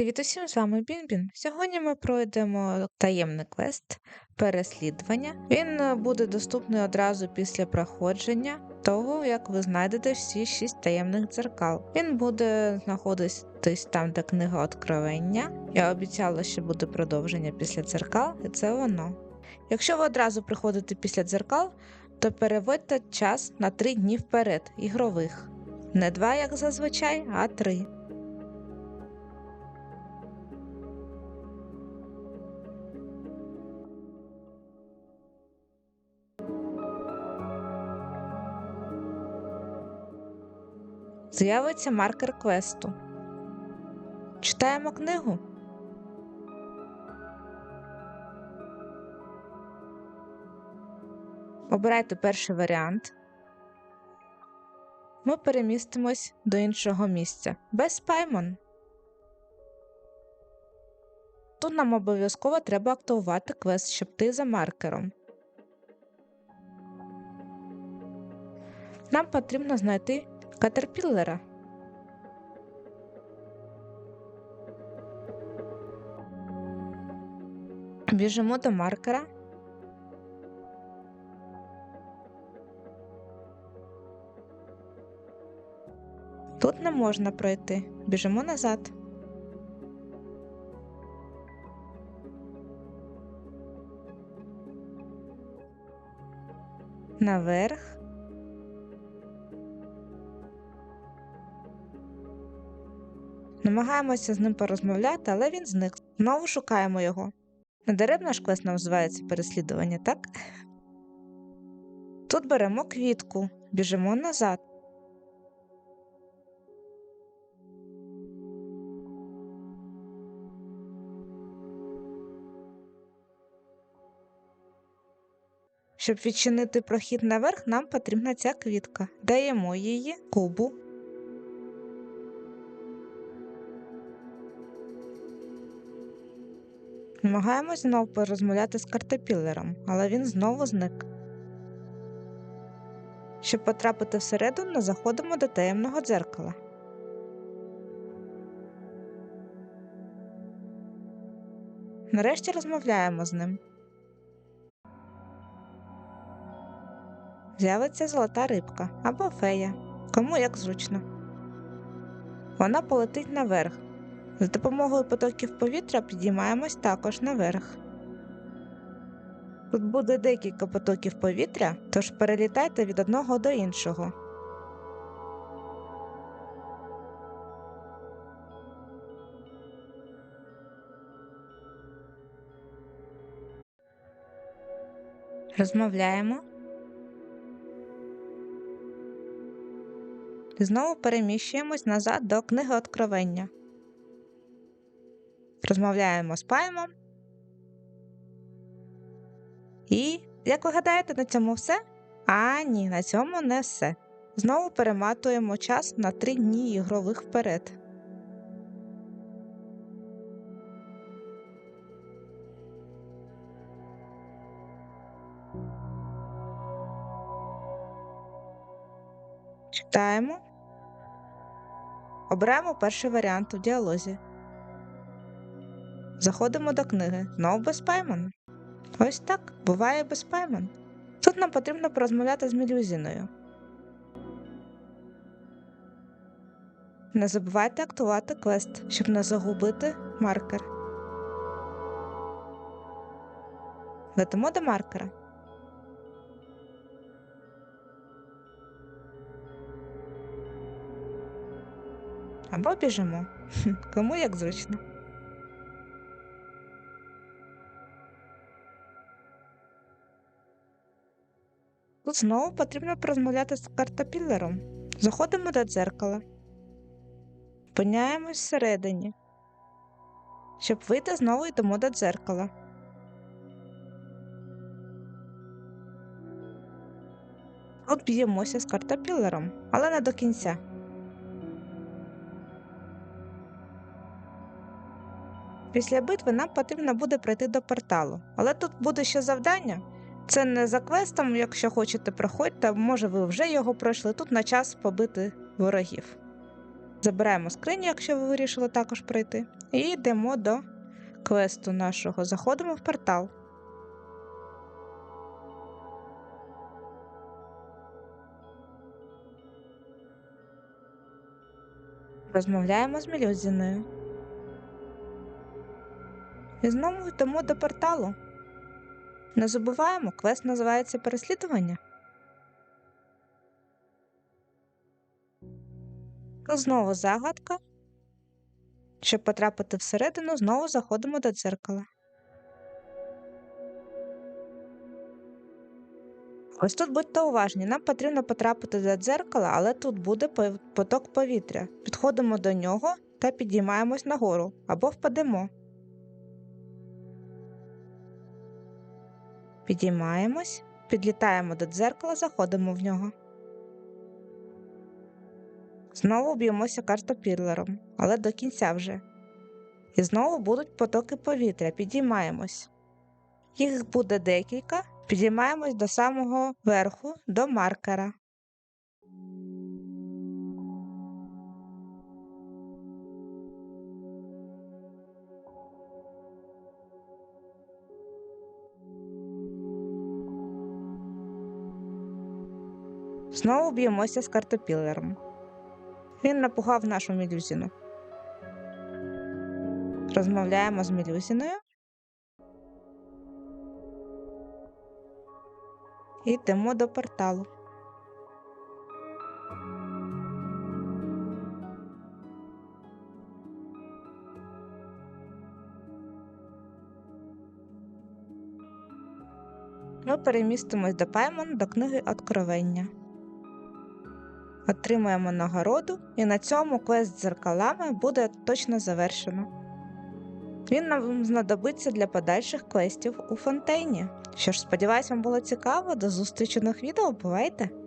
Привіт усім, з вами Бінбін. Сьогодні ми пройдемо таємний квест переслідування. Він е, буде доступний одразу після проходження того, як ви знайдете всі шість таємних дзеркал. Він буде знаходитись там, де книга Откровення. Я обіцяла, що буде продовження після дзеркал, і це воно. Якщо ви одразу приходите після дзеркал, то переводьте час на 3 дні вперед, ігрових. Не два, як зазвичай, а три. З'явиться маркер квесту. Читаємо книгу. Обирайте перший варіант. Ми перемістимось до іншого місця. Без Паймон. Тут нам обов'язково треба активувати квест, йти за маркером. Нам потрібно знайти Катерпіллера. Біжимо до маркера. Тут не можна пройти. Біжимо назад. Наверх. Намагаємося з ним порозмовляти, але він зник. Знову шукаємо його. Недаремно ж квест називається переслідування, так? Тут беремо квітку, біжимо назад. Щоб відчинити прохід наверх, нам потрібна ця квітка. Даємо її кубу. Намагаємось знову порозмовляти з картопілером, але він знову зник. Щоб потрапити всередину, заходимо до таємного дзеркала. Нарешті розмовляємо з ним. З'явиться золота рибка або фея, кому як зручно. Вона полетить наверх. За допомогою потоків повітря підіймаємось також наверх. Тут буде декілька потоків повітря, тож перелітайте від одного до іншого. Розмовляємо. Знову переміщуємось назад до книги Откровення. Розмовляємо з Паймом. І, як ви гадаєте, на цьому все? А ні, на цьому не все. Знову перематуємо час на 3 дні ігрових вперед. Читаємо. Обираємо перший варіант у діалозі. Заходимо до книги. Знову без Паймон. Ось так, буває без Паймон. Тут нам потрібно порозмовляти з Мілюзіною. Не забувайте актувати квест, щоб не загубити маркер. Летимо до маркера. Або біжимо. Кому як зручно. Знову потрібно порозмовляти з картопілером. Заходимо до дзеркала, Спиняємось всередині. Щоб вийти, знову йдемо до дзеркала. Тут б'ємося з картопілером, але не до кінця. Після битви нам потрібно буде пройти до порталу, але тут буде ще завдання. Це не за квестом, якщо хочете, проходьте, може ви вже його пройшли. Тут на час побити ворогів. Забираємо скриню, якщо ви вирішили також пройти. І йдемо до квесту нашого. Заходимо в портал. Розмовляємо з Мелюзіною. І знову йдемо до порталу. Не забуваємо, квест називається переслідування. Знову загадка. Щоб потрапити всередину, знову заходимо до дзеркала. Ось тут будьте уважні, нам потрібно потрапити до дзеркала, але тут буде поток повітря. Підходимо до нього та підіймаємось нагору або впадемо. Підіймаємось, підлітаємо до дзеркала, заходимо в нього. Знову б'ємося картопірлером, але до кінця вже. І знову будуть потоки повітря, підіймаємось. Їх буде декілька, підіймаємось до самого верху, до маркера. Знову б'ємося з картопілером. Він напугав нашу мілюзіну. Розмовляємо з мілюзіною. І йдемо до порталу. Ми перемістимось до Паймон до книги Откровення. Отримаємо нагороду, і на цьому квест з дзеркалами буде точно завершено. Він нам знадобиться для подальших квестів у фонтейні. Що ж, сподіваюсь, вам було цікаво. До зустрічі нових відео. Бувайте!